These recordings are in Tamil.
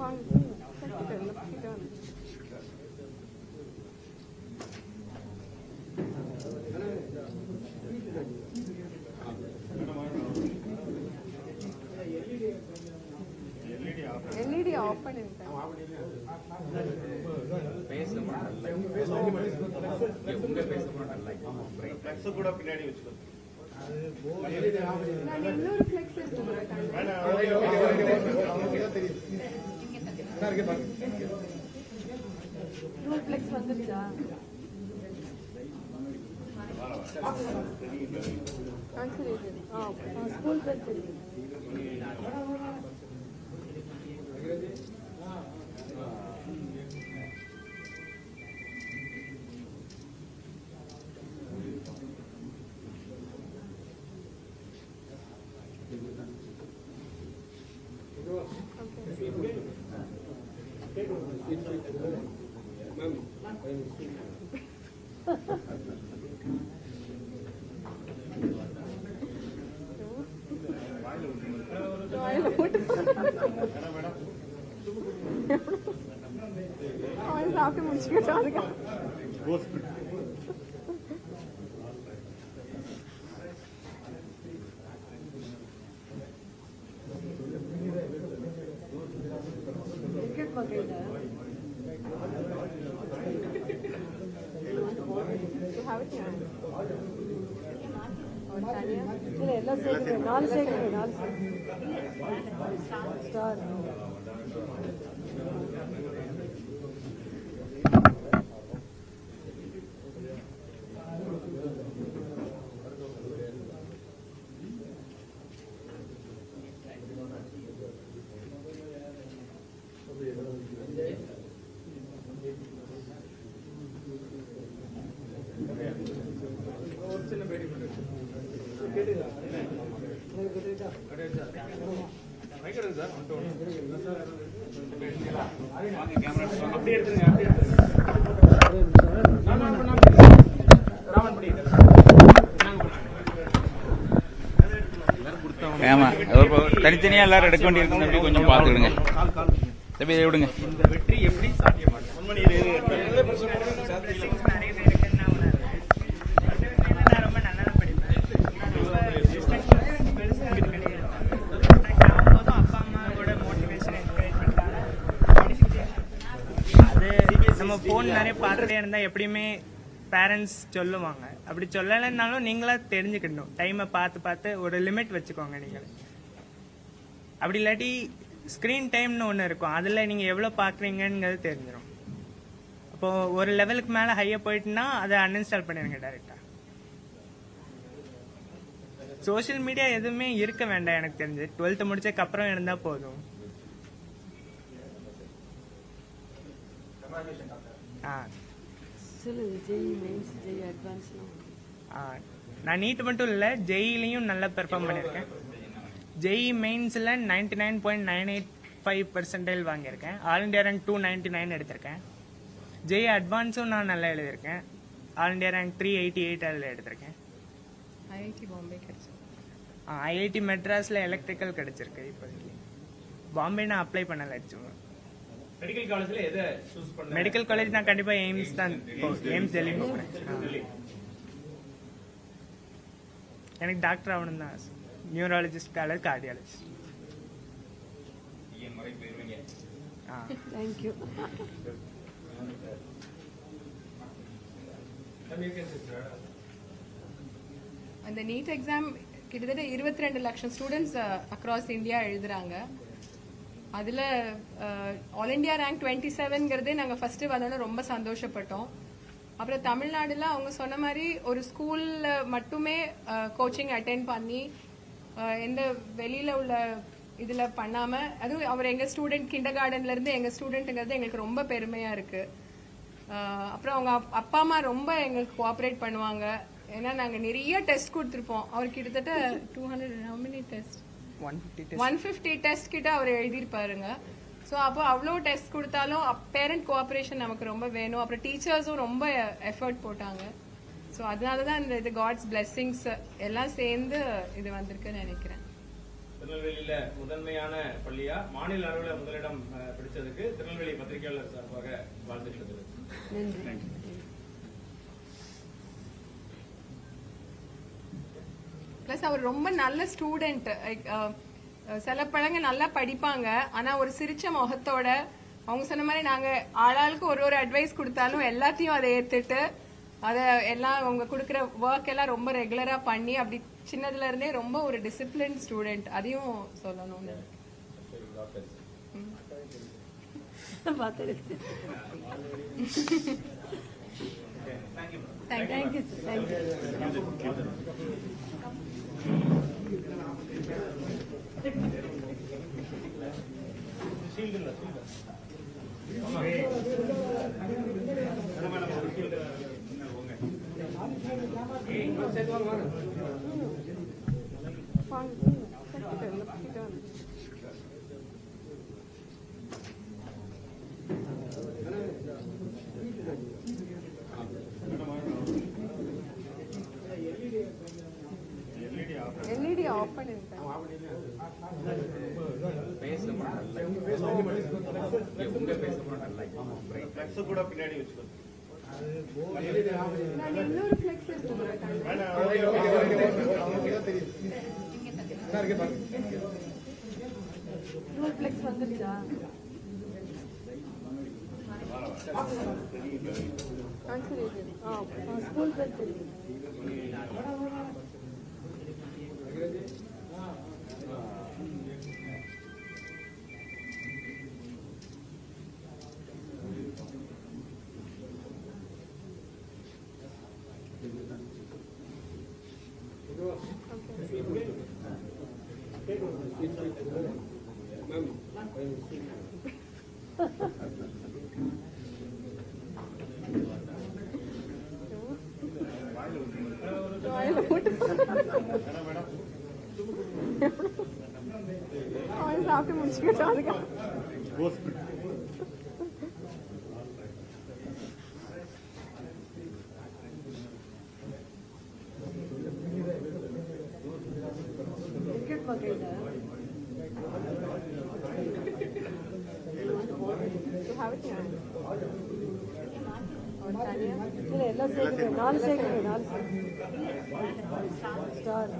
fun. Look at it, look at it. LED off பண்ணிருக்கேன் பேச மாட்டேன் உங்க பேச மாட்டேன் ஃப்ளெக்ஸ் கூட பின்னாடி வச்சுக்கோ இன்னொரு ஃப்ளெக்ஸ் வந்துருச்சா ஆ சரி சரி ஆ ஸ்கூல் பேர் தெரியும் வாயில போட்டு సాఫ్ట్ ముంచుకుంటాను forget that. You have it here. Star. தனித்தனியா எல்லாரும் எடுக்க வேண்டியிருக்கும் தம்பி. கொஞ்சம் பார்த்துடுங்க தம்பி இதை விடுங்க. இந்த வெற்றி எப்படி. நம்ம ஃபோன் நிறைய பார்த்துட்டே இருந்தா எப்படியுமே பேரண்ட்ஸ் சொல்லுவாங்க. அப்படி சொல்லலைன்னாலும் நீங்களா தெரிஞ்சுக்கணும். டைமை பார்த்து பார்த்து ஒரு லிமிட் வச்சுக்கோங்க நீங்கள். அப்படி இல்லாட்டி ஸ்க்ரீன் டைம்னு ஒன்று இருக்கும். அதில் நீங்கள் எவ்வளோ பார்க்குறீங்கங்கிறது தெரிஞ்சிடும் அப்போ ஒரு லெவலுக்கு மேலே ஹையாக போயிட்டுனா அதை அன்இன்ஸ்டால் பண்ணிடுங்க டேரெக்டாக சோஷியல் மீடியா எதுவுமே இருக்க வேண்டாம் எனக்கு தெரிஞ்சு. டுவெல்த்து முடிச்சதுக்கு அப்புறம் இருந்தால் போதும். ஆ. அட்வான்ஸ்லாம் ஆ, நான் நீட் மட்டும் இல்லை ஜெயிலையும் நல்லா பெர்ஃபார்ம் பண்ணியிருக்கேன் JEE மெயின்ஸில் ninety nine point nine eight five percentage வாங்கியிருக்கேன். All India rank two ninety nine எடுத்திருக்கேன் ஜெய் அட்வான்ஸும் நான் நல்லா எழுதியிருக்கேன். All India rank three eighty eight அதில் எடுத்திருக்கேன். ஐஐடி பாம்பே கிடைச்சு ஐஐடி மெட்ராஸில் எலக்ட்ரிக்கல் கிடச்சிருக்கு இப்போதைக்கு. பாம்பே நான் அப்ளை பண்ணலை சும்மா மெடிக்கல் காலேஜ்ல எதை சூஸ் பண்ண மெடிக்கல் காலேஜ் நான் கண்டிப்பாக எய்ம்ஸ் தான். எய்ம்ஸ் டெல்லி போகிறேன் எனக்கு டாக்டர் ஆகணும் தான் நியூராலஜிஸ்ட் அல்லது கார்டியாலஜிஸ்ட் ஆ. தேங்க்யூ அந்த நீட் எக்ஸாம் கிட்டத்தட்ட இருபத்தி ரெண்டு லட்சம் ஸ்டூடெண்ட்ஸ் அக்ராஸ் இந்தியா எழுதுறாங்க. அதில் ஆல் இந்தியா ரேங்க் டுவெண்ட்டி செவன்ங்கிறதே நாங்கள் ஃபர்ஸ்ட் வந்தோன்னே ரொம்ப சந்தோஷப்பட்டோம். அப்புறம் தமிழ்நாடுல அவங்க சொன்ன மாதிரி ஒரு ஸ்கூல்ல மட்டுமே கோச்சிங் அட்டென்ட் பண்ணி எந்த வெளியில உள்ள இதுல பண்ணாம அதுவும் அவர் எங்க ஸ்டூடெண்ட் கிண்டர் கார்டன்ல இருந்து எங்க ஸ்டூடெண்ட்டுங்கிறது எங்களுக்கு ரொம்ப பெருமையா இருக்கு. ஆஹ் அப்புறம் அவங்க அப்- அப்பா அம்மா ரொம்ப எங்களுக்கு கோஆப்ரேட் பண்ணுவாங்க. ஏன்னா நாங்க நிறைய டெஸ்ட் கொடுத்துருப்போம். அவர் கிட்டத்தட்ட two hundred how many test one fifty test கிட்ட அவர் எழுதியிருப்பாருங்க. ஸோ அப்போ அவ்வளோ டெஸ்ட் கொடுத்தாலும் பேரண்ட் கோஆப்ரேஷன் நமக்கு ரொம்ப வேணும். அப்புறம் டீச்சர்ஸும் ரொம்ப எஃபர்ட் போட்டாங்க. ஸோ அதனால தான் இந்த இது காட்ஸ் பிளெஸ்ஸிங்ஸ் எல்லாம் சேர்ந்து இது வந்திருக்குன்னு நினைக்கிறேன். திருநெல்வேலியில முதன்மையான பள்ளியா மாநில அளவுல முதலிடம் அஹ், பிடிச்ச முடிச்சதுக்கு திருநெல்வேலி பத்திரிகையாளர் சார்பாக நன்றி. ப்ளஸ் அவர் ரொம்ப நல்ல ஸ்டூடெண்ட் சில பழங்க நல்லா படிப்பாங்க. ஆனா ஒரு சிரிச்ச முகத்தோட அவங்க சொன்ன மாதிரி நாங்க ஆளாளுக்கு ஒரு ஒரு அட்வைஸ் கொடுத்தாலும் எல்லாத்தையும் அதை ஏத்துட்டு அதை எல்லாம் அவங்க கொடுக்குற ஒர்க் எல்லாம் ரொம்ப ரெகுலரா பண்ணி அப்படி சின்னதுல இருந்தே ரொம்ப ஒரு டிசிப்ளின் ஸ்டூடெண்ட் அதையும் சொல்லணும் பார்த்துருக்கேன் தேங்க்யூ தேங்க்யூ எல்இடி ஆஃப் பண்ணிருக்கேன் கூட பின்னாடி வச்சுக்கோங்க இன்னொரு ஃபிளெக்ஸ் வந்துருச்சா? ஸ்கூல் பேர் தெரியும் ঠিক আছে Is your dog a guy? Non-sacred, non-sacred. Start.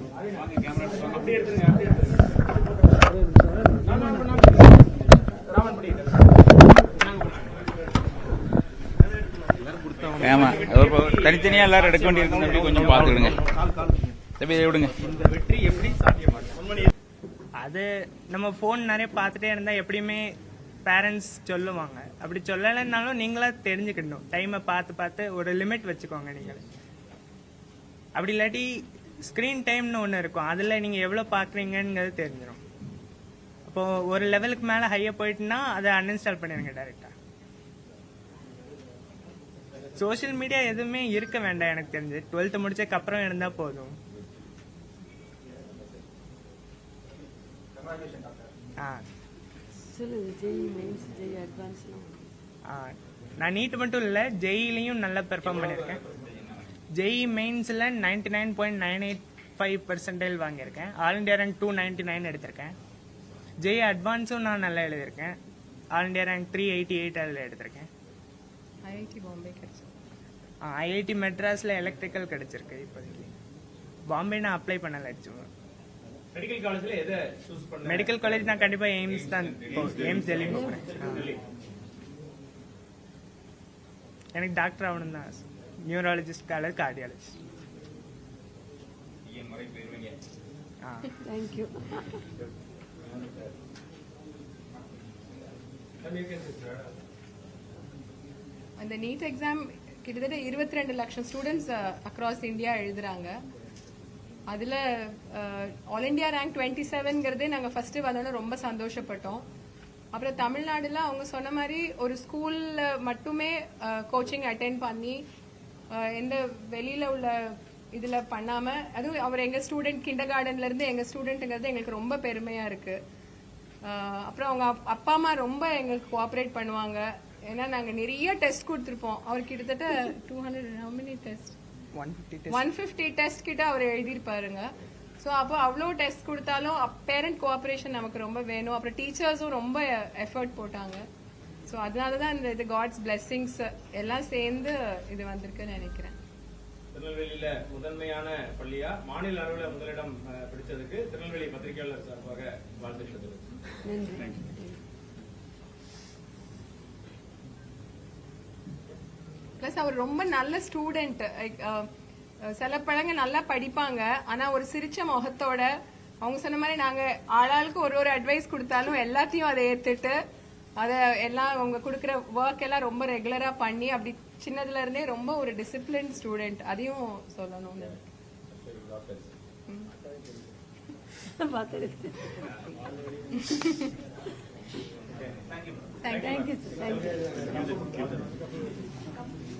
அப்படியே எடுத்துருங்க அப்படியே ஆமா தனித்தனியா எல்லாரும் எடுக்க வேண்டியிருக்குன்னு அப்படி கொஞ்சம் பார்த்துக்கிடுங்க. தம்பி இதை விடுங்க. இந்த வெற்றி எப்படி சாத்தியமாச்சு அது நம்ம ஃபோன் நிறைய பார்த்துட்டே இருந்தா எப்படியுமே பேரண்ட்ஸ் சொல்லுவாங்க. அப்படி சொல்லலைன்னாலும் நீங்களா தெரிஞ்சுக்கணும். டைமை பார்த்து பார்த்து ஒரு லிமிட் வச்சுக்கோங்க நீங்கள். அப்படி இல்லாட்டி ஸ்க்ரீன் டைம்னு ஒன்று இருக்கும். அதில் நீங்கள் எவ்வளோ பார்க்குறீங்கங்கிறது தெரிஞ்சிடும் அப்போ ஒரு லெவலுக்கு மேலே ஹையாக போயிட்டுனா அதை அன்இன்ஸ்டால் பண்ணிடுங்க டேரெக்டாக சோஷியல் மீடியா எதுவுமே இருக்க வேண்டாம் எனக்கு தெரிஞ்சு. டுவெல்த்து முடிச்சதுக்கு அப்புறம் இருந்தால் போதும். ஆ. சொல்லுங்க ஜெய் மெயின்ஸ் ஜெய் அட்வான்ஸ்லாம் ஆ, நான் நீட் மட்டும் இல்லை ஜெயிலையும் நல்லா பெர்ஃபார்ம் பண்ணியிருக்கேன் JEE மெயின்ஸில் ninety nine point nine eight five percentage வாங்கியிருக்கேன். All India rank two ninety nine எடுத்திருக்கேன். ஜெய் அட்வான்ஸும் நான் நல்லா எழுதியிருக்கேன். All India rank three eighty eight அதில் எடுத்திருக்கேன். ஐஐடி பாம்பே கிடைச்சு ஐஐடி மெட்ராஸில் எலக்ட்ரிக்கல் கிடைச்சிருக்கு இப்போதைக்கு. பாம்பே நான் அப்ளை பண்ணலை ஆக்சுவலாக மெடிக்கல் காலேஜ்ல எதை சூஸ் பண்ண? மெடிக்கல் காலேஜ் நான் கண்டிப்பாக எய்ம்ஸ் தான். எய்ம்ஸ் டெல்லி போகிறேன் எனக்கு டாக்டர் ஆகணும் தான் நியூராலஜிஸ்ட் காலேஜ் கார்டியாலஜிஸ்ட் ஆ. தேங்க்யூ அந்த நீட் எக்ஸாம் கிட்டத்தட்ட இருபத்தி ரெண்டு லட்சம் ஸ்டூடெண்ட்ஸ் அக்ராஸ் இந்தியா எழுதுறாங்க. அதில் ஆல் இண்டியா ரேங்க் டுவெண்ட்டி செவன்ங்கிறதே நாங்கள் ஃபஸ்ட்டு வந்தோன்னே ரொம்ப சந்தோஷப்பட்டோம். அப்புறம் தமிழ்நாடுல அவங்க சொன்ன மாதிரி ஒரு ஸ்கூலில் மட்டுமே கோச்சிங் அட்டென்ட் பண்ணி எந்த வெளியில் உள்ள இதில் பண்ணாமல் அதுவும் அவர் எங்கள் ஸ்டூடெண்ட் கிண்டர் கார்டன்லேருந்து எங்கள் ஸ்டூடெண்ட்டுங்கிறது எங்களுக்கு ரொம்ப பெருமையாக இருக்குது அப்புறம் அவங்க அப்பா அம்மா ரொம்ப எங்களுக்கு கோஆப்ரேட் பண்ணுவாங்க. ஏன்னா நாங்கள் நிறைய டெஸ்ட் கொடுத்துருப்போம். அவர் கிட்டத்தட்ட two hundred how many test one fifty test கிட்ட அவர் எழுதியிருப்பாருங்க. ஸோ அப்போ அவ்வளோ டெஸ்ட் கொடுத்தாலும் பேரண்ட் கோஆப்ரேஷன் நமக்கு ரொம்ப வேணும். அப்புறம் டீச்சர்ஸும் ரொம்ப எஃபர்ட் போட்டாங்க. ஸோ அதனால தான் இந்த இது காட்ஸ் blessings எல்லாம் சேர்ந்து இது வந்திருக்குன்னு நினைக்கிறேன். திருநெல்வேலியில முதன்மையான பள்ளியா மாநில அளவுல முதலிடம் பிடிச்சதுக்கு திருநெல்வேலி பத்திரிகையாளர் சார்பாக வாழ்த்துக்கள். நன்றி. ப்ளஸ் அவர் ரொம்ப நல்ல ஸ்டூடெண்ட் சில பழங்க நல்லா படிப்பாங்க. ஆனா ஒரு சிரிச்ச முகத்தோட அவங்க சொன்ன மாதிரி நாங்க ஆளாளுக்கு ஒரு ஒரு அட்வைஸ் கொடுத்தாலும் எல்லாத்தையும் அதை ஏத்துட்டு அதை எல்லாம் அவங்க கொடுக்குற ஒர்க் எல்லாம் ரொம்ப ரெகுலரா பண்ணி அப்படி சின்னதுல இருந்தே ரொம்ப ஒரு டிசிப்ளின் ஸ்டூடெண்ட் அதையும் சொல்லணும்னு தேங்க்யூ தேங்க்யூ 감사합니다.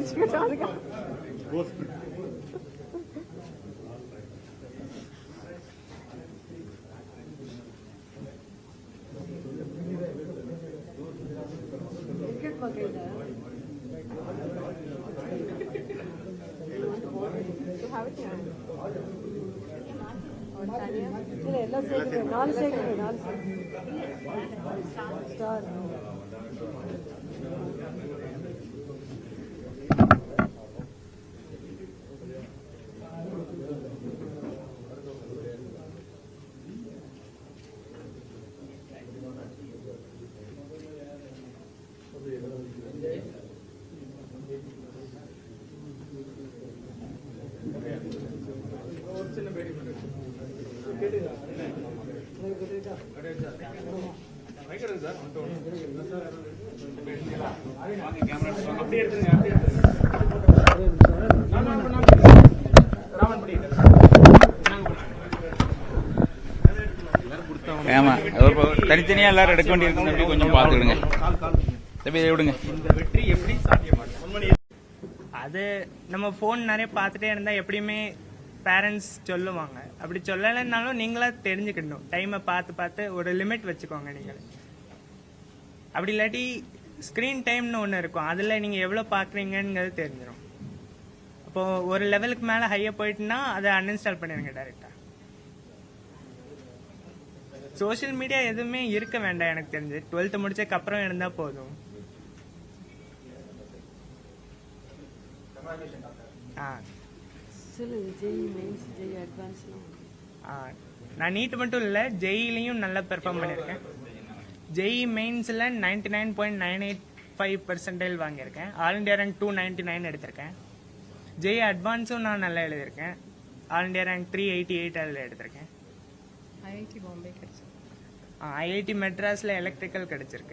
பேர் தெரியும் அவன் சாப்பிட்டு முடிச்சுக்கிட்டோம் அதுக்கு கிரிக்கெட் பார்க்கல இல்ல எல்லாம் அப்படியே அப்படியே ராமன் தனித்தனியா எல்லாரும் எடுக்க வேண்டியிருக்கும் கொஞ்சம் பார்த்துக்கிடுங்க. தம்பி விடுங்க இந்த வெற்றி எப்படி சாத்தியமாகும் அது நம்ம ஃபோன் நிறைய பார்த்துட்டே இருந்தா எப்படியுமே பேரண்ட்ஸ் சொல்லுவாங்க. அப்படி சொல்லலைன்னாலும் நீங்களா தெரிஞ்சுக்கணும். டைமை பார்த்து பார்த்து ஒரு லிமிட் வச்சுக்கோங்க நீங்கள். அப்படி இல்லாட்டி ஸ்க்ரீன் டைம்னு ஒன்று இருக்கும். அதில் நீங்கள் எவ்வளோ பார்க்குறீங்கங்கிறது தெரிஞ்சிடும் அப்போ ஒரு லெவலுக்கு மேலே ஹையாக போயிட்டுனா அதை அன்இன்ஸ்டால் பண்ணிடுங்க டேரெக்டாக சோஷியல் மீடியா எதுவுமே இருக்க வேண்டாம் எனக்கு தெரிஞ்சு. டுவெல்த்து முடிச்சதுக்கு அப்புறம் இருந்தால் போதும். ஆ. நான் நீட் மட்டும் இல்லை ஜெயிலையும் நல்லா பெர்ஃபார்ம் பண்ணியிருக்கேன். JEE மெயின்ஸில் ninety nine point nine eight five percentage வாங்கியிருக்கேன். All India rank two ninety nine எடுத்திருக்கேன். ஜெய் அட்வான்ஸும் நான் நல்லா எழுதியிருக்கேன். All India rank three eighty eight அதில் எடுத்திருக்கேன் ஐஐடி பாம்பே கிடைச்சது ஐஐடி மெட்ராஸில் எலக்ட்ரிக்கல் கிடைச்சிருக்கு.